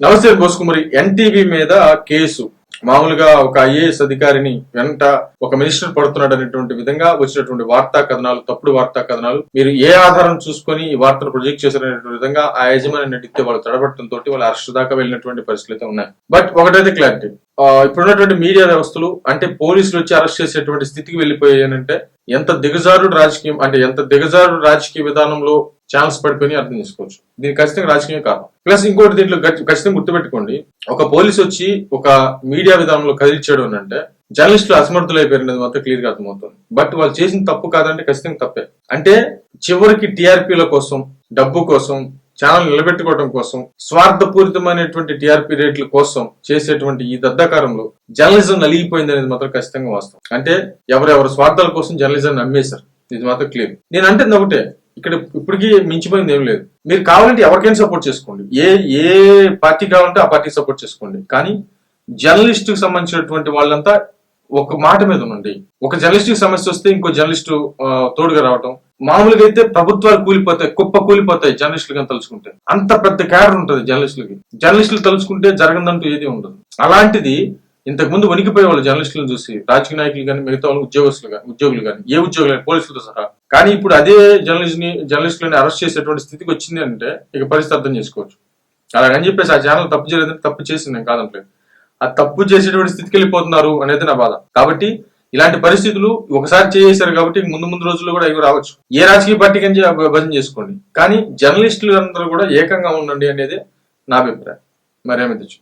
నమస్తే బోసుకుమరి ఎన్టీవీ మీద కేసు. మామూలుగా ఒక ఐఏఎస్ అధికారిని వెంట ఒక మినిస్టర్ పడుతున్నాడు అనేటువంటి విధంగా వచ్చినటువంటి వార్తా కథనాలు తప్పుడు వార్తా కథనాలు మీరు ఏ ఆధారం చూసుకొని ఈ వార్తను ప్రొజెక్ట్ చేశారనేటువంటి విధంగా ఆ యజమాని నడిస్తే వాళ్ళు తడబట్టడంతో వాళ్ళు అరెస్ట్ దాకా వెళ్ళినటువంటి పరిస్థితులు ఉన్నాయి. బట్ ఒకటైతే క్లారిటీ. ఇప్పుడున్నటువంటి మీడియా వ్యవస్థలు అంటే పోలీసులు వచ్చి అరెస్ట్ చేసేటువంటి స్థితికి వెళ్ళిపోయాయనంటే ఎంత దిగజారుడు రాజకీయం అంటే ఎంత దిగజారుడు రాజకీయ విధానంలో ఛాన్స్ పడిపోయి అర్థం చేసుకోవచ్చు. దీని ఖచ్చితంగా రాజకీయం కారణం ప్లస్ ఇంకోటి దీంట్లో ఖచ్చితంగా గుర్తుపెట్టుకోండి. ఒక పోలీస్ వచ్చి ఒక మీడియా విధానంలో కదిలిచ్చాడు అని అంటే జర్నలిస్టులు అసమర్థులు అయిపోయినది మాత్రం క్లియర్గా అర్థమవుతుంది. బట్ వాళ్ళు చేసిన తప్పు కాదంటే ఖచ్చితంగా తప్పే. అంటే చివరికి టీఆర్పీల కోసం డబ్బు కోసం ఛానల్ నిలబెట్టుకోవడం కోసం స్వార్థపూరితమైనటువంటి టీఆర్పీ రేట్ల కోసం చేసేటువంటి ఈ దద్దాకారంలో జర్నలిజం నలిగిపోయింది అనేది మాత్రం ఖచ్చితంగా వాస్తవం. అంటే ఎవరెవరి స్వార్థాల కోసం జర్నలిజం నమ్మేశారు. ఇది మాత్రం క్లియర్. నేను అంటే ఒకటే ఇక్కడ ఇప్పటికీ మించిపోయింది ఏం లేదు. మీరు కావాలంటే ఎవరికైనా సపోర్ట్ చేసుకోండి. ఏ ఏ పార్టీ కావాలంటే ఆ పార్టీ సపోర్ట్ చేసుకోండి. కానీ జర్నలిస్ట్కి సంబంధించినటువంటి వాళ్ళంతా ఒక మాట మీద ఉండండి. ఒక జర్నలిస్ట్కి సమస్య వస్తే ఇంకో జర్నలిస్ట్ తోడుగా రావటం. మామూలుగా అయితే ప్రభుత్వాలు కూలిపోతాయి కుప్ప కూలిపోతాయి జర్నలిస్టులు కానీ తలుచుకుంటే. అంత పెద్ద క్యాడర్ ఉంటుంది జర్నలిస్టులకి. జర్నలిస్టులు తలుచుకుంటే జరగదంటూ ఏది ఉండదు. అలాంటిది ఇంతకు ముందు వణికిపోయే వాళ్ళు జర్నలిస్టులను చూసి రాజకీయ నాయకులు కానీ మిగతా వాళ్ళు ఉద్యోగస్తులు కానీ ఉద్యోగులు కానీ ఏ ఉద్యోగులు కానీ పోలీసులతో సహా కానీ ఇప్పుడు అదే జర్నలిస్ట్ని జర్నలిస్టులని అరెస్ట్ చేసేటువంటి స్థితికి వచ్చింది అంటే ఇక పరిస్థితి అర్థం చేసుకోవచ్చు. అలాగని చెప్పేసి ఆ ఛానల్ తప్పు చేయలేదని తప్పు చేసింది నేను కాదంటలేదు ఆ తప్పు చేసేటువంటి స్థితికి వెళ్ళిపోతున్నారు అనేది నా బాధ. కాబట్టి ఇలాంటి పరిస్థితులు ఒకసారి చేసేశారు కాబట్టి ముందు ముందు రోజుల్లో కూడా ఇవి రావచ్చు. ఏ రాజకీయ పార్టీకి అని భజన చేసుకోండి. కానీ జర్నలిస్టులు అందరూ కూడా ఏకంగా ఉండండి అనేది నా అభిప్రాయం. మరేమి తెచ్చు